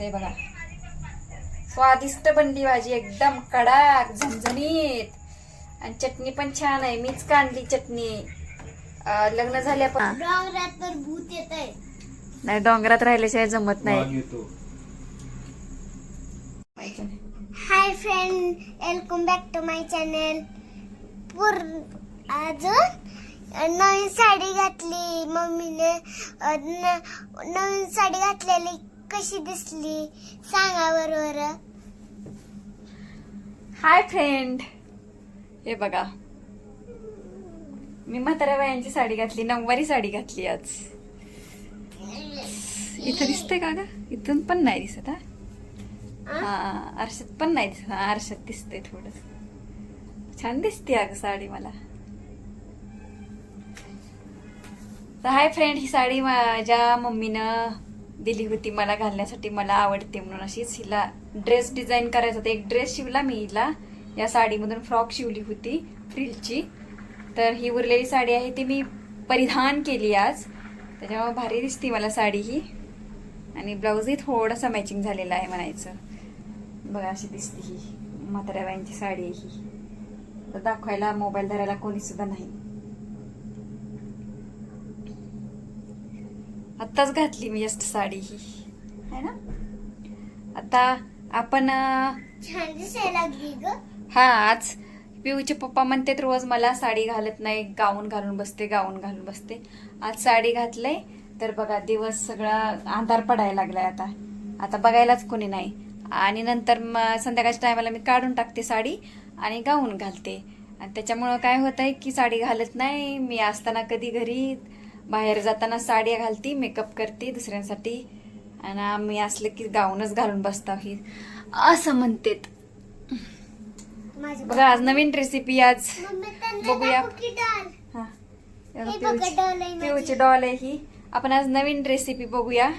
दिसते बघा. स्वादिष्ट बनली भाजी एकदम कडाक झणझणीत. आणि चटणी पण छान आहे. मीच काढली चटणी. लग्न झाल्या पण डोंगरात तर भूत येत आहे नाही डोंगरात राहिल्याशिवाय जमत नाही. Hi friend welcome back to my channel पूर अजून? नवीन साडी घातली मम्मीने. नवीन साडी घातलेली. कशी दिसली? सांगा बरोबर हाय फ्रेंड हे बघा. मी म्हाताऱ्या बायांची साडी घातली नऊवारी साडी घातली आज. इथं दिसतंय का ग? इथून पण नाही दिसत हा? हा आरशात पण नाही दिसत. हा, आरशात दिसतंय थोडस छान दिसते अगं साडी मला. तर हाय फ्रेंड ही साडी माझ्या मम्मीनं दिली होती मला घालण्यासाठी मला आवडते म्हणून अशीच हिला ड्रेस डिझाईन करायचा होता. एक ड्रेस शिवला मी हिला. या साडीमधून फ्रॉक शिवली होती फ्रिलची. तर ही उरलेली साडी आहे ती मी परिधान केली आज. त्याच्यामुळे भारी दिसते मला साडी ही. आणि ब्लाऊजही थोडासा मॅचिंग झालेला आहे म्हणायचं. बघा अशी दिसते ही म्हाताऱ्या बाईंची साडी आहे ही. तर दाखवायला मोबाईल धरायला कोणीसुद्धा नाही. आत्ताच घातली मी जस्ट साडी. ही है ना? आता आपण हा आज पिऊचे पप्पा म्हणतात रोज मला साडी घालत नाही गाऊन घालून बसते गाऊन घालून बसते. आज साडी घातलंय तर बघा दिवस सगळा अंधार पडायला लागलाय आता. आता बघायलाच कोणी नाही. आणि नंतर मग संध्याकाळच्या टायमाला मी काढून टाकते साडी आणि गाऊन घालते. आणि त्याच्यामुळं काय होत आहे की साडी घालत नाही. मी असताना कधी घरी बाहेर जाताना साडी घालते मेकअप करते दुसऱ्यांसाठी. आणि आम्ही असलं की गाऊनच घालून बसता ही असं म्हणतेत. बघा आज नवीन रेसिपी आज. बघूया. पिऊची- डॉल आहे ही. आपण आज नवीन रेसिपी बघूया.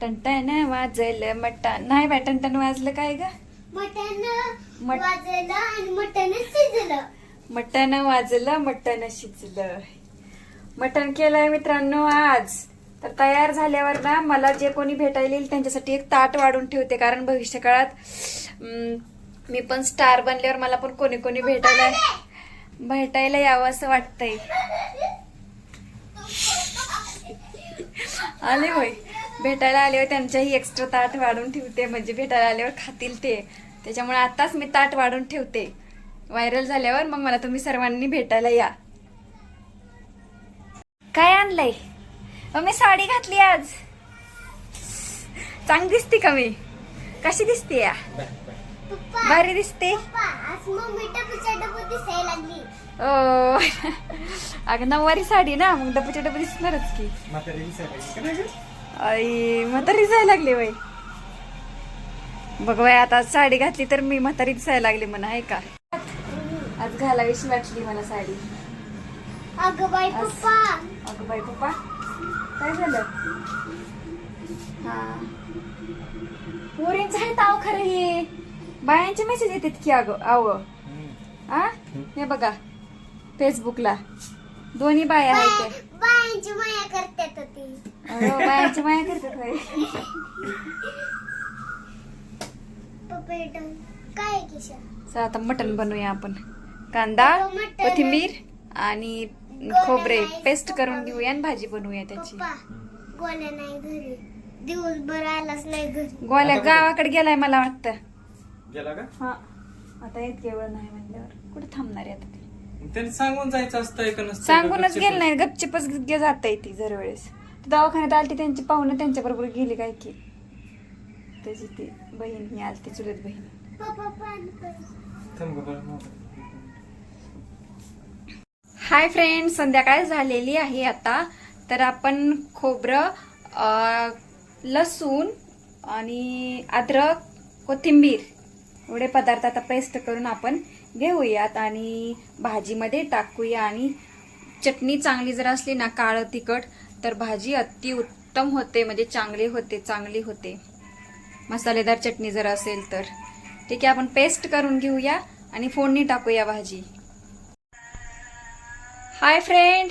टनटन वाजलं मटण. नाही बाय टनटन वाजलं काय ग? मटण मट- वाजलं आणि मटण शिजलं. मटण वाजलं मटण शिजलं. मटण केलंय मित्रांनो आज. तर तयार झाल्यावर ना मला जे कोणी भेटायला येईल त्यांच्यासाठी एक ताट वाढून ठेवते. कारण भविष्य काळात मी पण स्टार बनल्यावर मला पण कोणी कोणी भेटायला भेटायला यावं असं वाटतंय. आले होय. भेटायला आल्यावर त्यांच्याही एक्स्ट्रा ताट वाढून ठेवते. म्हणजे भेटायला आल्यावर खातील ते. त्याच्यामुळे आताच मी ताट वाढून ठेवते. व्हायरल झाल्यावर मग मला तुम्ही सर्वांनी भेटायला या. काय आणलंय? मी साडी घातली आज. चांगली दिसते का मी? कशी दिसते या? भारी दिसते. ओ. अगं नऊवारी साडी ना मग डबूच्या डबू दिसणारच की? आई म्हातारी दिसायला लागली बाई. बघ बाई आता साडी घातली तर मी म्हातारी दिसायला लागली म्हणा आहे का? आज घालावीशी वाटली मला साडी. अगं बाई पप्पा. अगं बाई पप्पा काय झालं? हा. पोरींच आहे ताव खरं हे. बायांचे मेसेज येतात की अगं आव. आ? हे बघा फेसबुकला दोन्ही बाया आहेत बाय- बायांची माया करतात ती. अगं, बायांची माया करतात पप्पा काय चला आता मटण बनवूया आपण. कांदा मटण. कोथिंबीर आणि खोबरे पेस्ट. करून घेऊया आणि भाजी बनवूया त्याची. गोल्या नाही घरी. दिवसभर आलाच नाही घरी. गोल्या? गावाकडे गेलाय मला वाटतं. गेला का? हा. आता येत केवळ नाही म्हणल्यावर. कुठे थांबणार आहे आता ते? त्यांनी सांगून जायचं असतं का नसतं सांगूनच? गेलं नाही. गपचिपच गे जाता येते जर वेळेस दवाखान्यात आलती त्यांची पाहुणं त्यांच्या बरोबर गेली काय की. त्याची ती बहीण ही आलती चुलत बहीण. थांब गं बरं, मोबाईल. हाय फ्रेंड संध्याकाळ झालेली आहे आता. तर आपण खोबरं लसूण आणि अद्रक कोथिंबीर एवढे पदार्थ आता पेस्ट करून आपण घेऊयात आणि भाजीमध्ये टाकूया. आणि चटणी चांगली जर असली ना काळं तिखट तर भाजी अति उत्तम होते. म्हणजे चांगली होते चांगली होते. मसालेदार चटणी जर असेल तर. ठीक आहे आपण पेस्ट करून घेऊया आणि फोडणी टाकूया भाजी. Hi friend.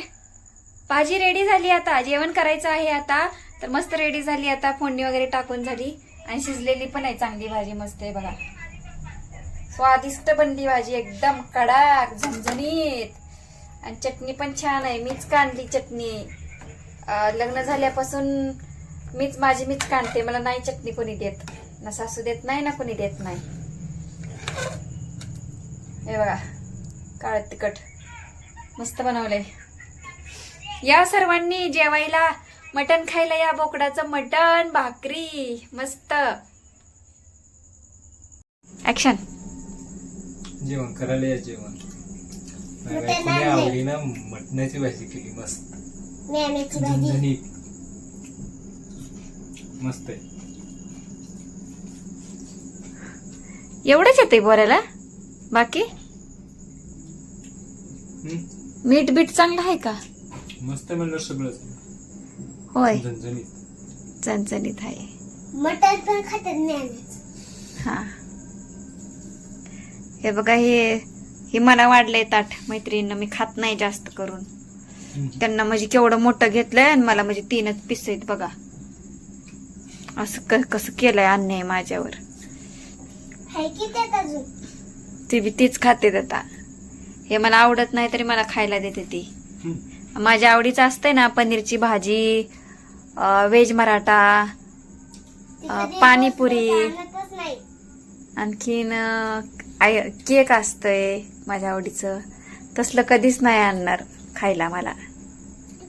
भाजी रेडी झाली आता. जेवण करायचं आहे आता. तर मस्त रेडी झाली आता. फोडणी वगैरे टाकून झाली. आणि शिजलेली पण आहे चांगली भाजी. मस्त आहे बघा. स्वादिष्ट बनली भाजी. एकदम कडाक झणझणीत. आणि चटणी पण छान आहे. मीच काढली चटणी. लग्न झाल्यापासून मीच माझी मीच काढते मला नाही चटणी कोणी देत. ना सासू देत नाही ना कोणी देत नाही. हे बघा. काळ तिखट. मस्त बनवलंय. या सर्वांनी जेवायला मटण खायला या बोकडाचं मटण भाकरी मस्त. ऍक्शन जेवण करायला या जेवण. आणलंय. आवडीनं मटणाची भाजी केली मस्त. मेण्याची भाजी. झणझणीत. मस्त आहे. एवढंच येते बोरायला बाकी? हम्म? मीठ बीठ चांगलं आहे का? मस्त म्हणलं सगळंच. होय. झणझणीत. चणचणीत आहे. मटण पण खातात हा. हे बघा हे हे मला वाढलंय ताट मैत्रिणीनं. मी खात नाही जास्त करून. त्यांना म्हणजे केवढं मोठं घेतलंय आणि मला म्हणजे तीनच पिस आहेत बघा. असं क- कसं केलंय अन्याय माझ्यावर. हाय की त्यात अजून? ती बी तीच खाते आता. हे मला आवडत नाही तरी मला खायला देते ती. माझ्या आवडीचं असतंय ना पनीरची भाजी व्हेज मराठा पाणीपुरी. आणखीन केक असतंय माझ्या आवडीचं. तसलं कधीच नाही आणणार खायला मला.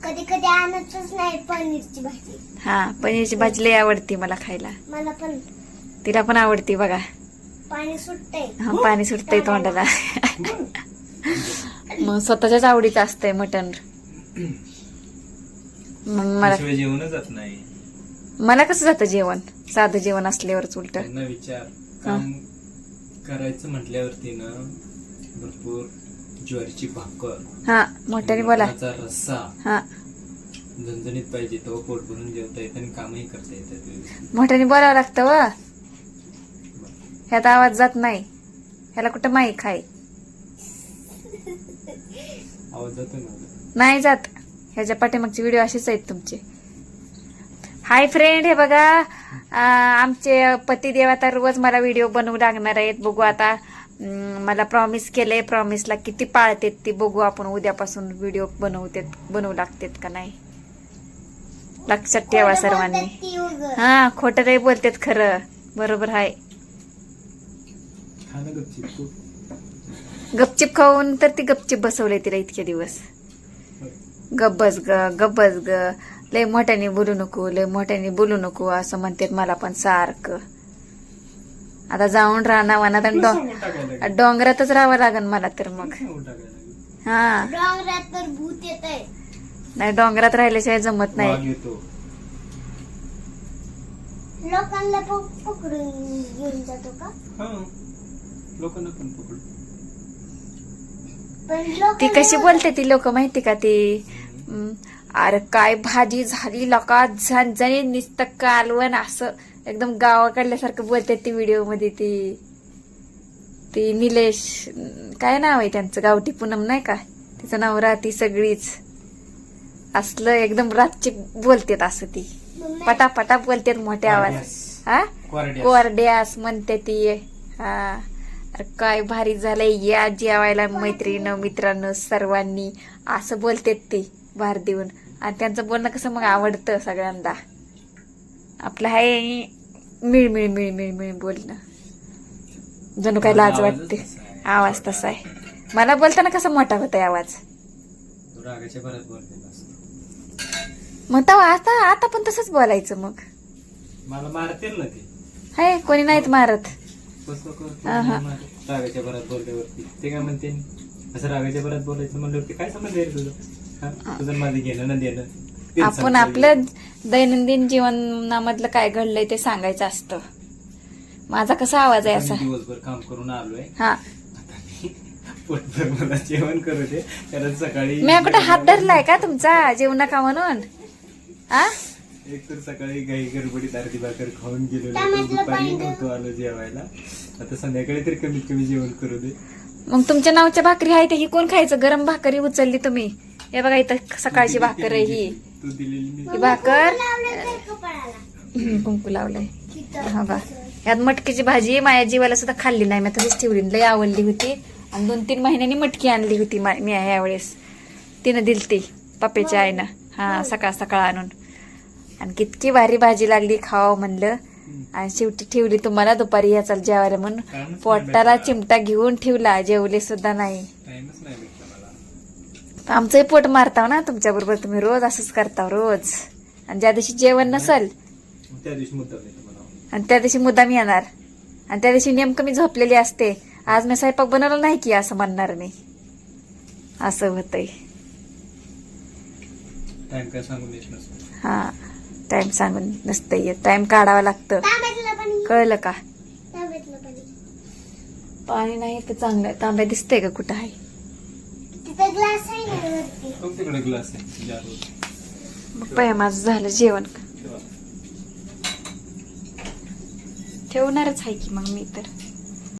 कधी कधी आणतच नाही पनीरची भाजी. हा पनीरची भाजी लई आवडती मला खायला. मला पण. तिला पण आवडती बघा. पाणी सुटतंय. हा पाणी सुटतंय तोंडाला. मग स्वतःच्याच आवडीचं असतंय मटण. मग मला त्याशिवाय जेवणच जात नाही. मला कसं जातं जेवण? साधं जेवण असल्यावरच उलट. त्यांना विचार. काम करायचं म्हटल्यावरती ना भरपूर ज्वारीची भाकर हा मोठ्याने बोला. मटणाचा रस्सा हा. झणझणीत पाहिजे तेव्हा पोट भरून जेवता येतं आणि कामही करता येतात मोठ्याने बोलावं लागतं व. ह्यात आवाज जात नाही. ह्याला कुठं खाय? जातो ना नाही जात. ह्याच्या पाठीमागचे व्हिडिओ असेच आहेत तुमचे. हाय फ्रेंड हे बघा आमचे पतिदेव आता रोज मला व्हिडिओ बनवू लागणार आहेत. बघू आता मला प्रॉमिस केलंय प्रॉमिसला किती पाळतेत ती बघू आपण. उद्यापासून व्हिडिओ बनवतेत बनवू लागतेत का नाही? लक्षात ठेवा सर्वांनी. हा खोटं नाही बोलतेत खरं. बरोबर आहे. गपचिप खाऊन तर ती गपचिप बसवले तिला इतके दिवस. गब्बस ग गब्बस ग. लय मोठ्याने बोलू नको लय मोठ्याने बोलू नको असं म्हणतात मला पण सारखं. आता जाऊन राहणार वनात आणि. डोंगरातच राहावं लागेल मला तर मग. हा. डोंगरात तर भूत येत आहे नाही डोंगरात राहिल्याशिवाय जमत नाही. लोकांना पकडून घेऊन जातो का? हा. लोकांना पण पकडू. पण लोक ती कशी बोलते ती लोक माहिती का ती? अरे काय भाजी झाली लका झणझणी नुसतं कालवण असं एकदम गावाकडल्यासारखं बोलते ती व्हिडिओमध्ये ती. ती निलेश काय नाव आहे त्यांचं? गावठी पूनम नाही का? तिचं नाव राहती सगळीच. असलं एकदम रातची बोलतेत असं ती. पटापटा बोलतेत मोठ्या आवाज. हा? कोरड्यास. कोरड्यास म्हणते ती. हा. काय भारी झालंय या जेवायला मैत्रिणीनं मित्रांनो सर्वांनी. असं बोलतेत ती भार देऊन आणि त्यांचं बोलणं कसं मग आवडतं सगळ्यांना? आपलं आहे मिळ मिळ मिळ मिळ मिळ बोलणं. जणू काय लाज वाटते. आवाज तसा आहे. मला बोलताना कसा मोठा होता आवाज? मग तेव्हा आता आता पण तसंच बोलायचं मग. मला मारतील ना ते. हाय कोणी नाहीत मारत. रागाच्या भरात बोलल्यावरती. ते काय म्हणते? असं रागाच्या भरात बोलायचं म्हणल्यावरती काय समज तुझं? हा? माझं घेणं ना देणं. तेच आपण. आपलं दैनंदिन जीवनामधलं काय घडलंय ते सांगायचं असतं. माझा कसा आवाज आहे आता असा? मी दिवसभर काम करून आलोय. हा. आता मी पोटभर मला जेवण करू दे. कारण सकाळी मी कुठे हात धरलाय का तुमचा? जेवू नका म्हणून? हा एक तर सकाळी गाई गडबडीत अर्धी भाकर खाऊन गेलेलो दुपारी पाणी नव्हतो आलो जेवायला. आता संध्याकाळी तरी कमीत कमी जेवण करू दे. मग तुमच्या नावच्या भाकरी आहे ते ही कोण खायचं? गरम भाकरी उचलली तुम्ही. हे बघा इथं सकाळची भाकर आहे ही. तू दिलेली मी ही भाकर हम्म, कुंकू लावलंय. हा बा. यात मटकीची भाजी माझ्या जीवाला सुद्धा खाल्ली नाही. मी तशीच ठेवली लय आवडली होती. आणि दोन तीन महिन्यांनी मटकी आणली होती मा- मी यावेळेस तिनं दिलती पप्पेच्या आईनं. हा सकाळ सकाळ आणून. आणि कितकी भारी भाजी लागली खावं म्हणलं. आणि शेवटी ठेवली तुम्हाला दुपारी या चाल जेवायला म्हणून. पोटाला. चिमटा घेऊन ठेवला जेवले सुद्धा नाही. आमचंही पोट मारताव ना तुमच्या बरोबर तुम्ही रोज असंच करताव रोज. आणि ज्या दिवशी जेवण नसल. आणि त्या दिवशी मुद्दाम येणार. आणि त्या दिवशी नेमकं मी झोपलेली असते. आज मी स्वयंपाक बनवला नाही की असं म्हणणार मी. असं होतंय. हा. टाइम सांगून नसतं येत. टाइम काढावा लागतं. कळलं का? पाणी. नाही तर चांगलं. तांब्या दिसतंय का कुठं आहे? तिथं ग्लास आहे ना वरती. तो तिकडे ग्लास आहे. जारवर. पप्पा माझं झालं जेवण ठेवा. ठेवणारच आहे की मग मी तर.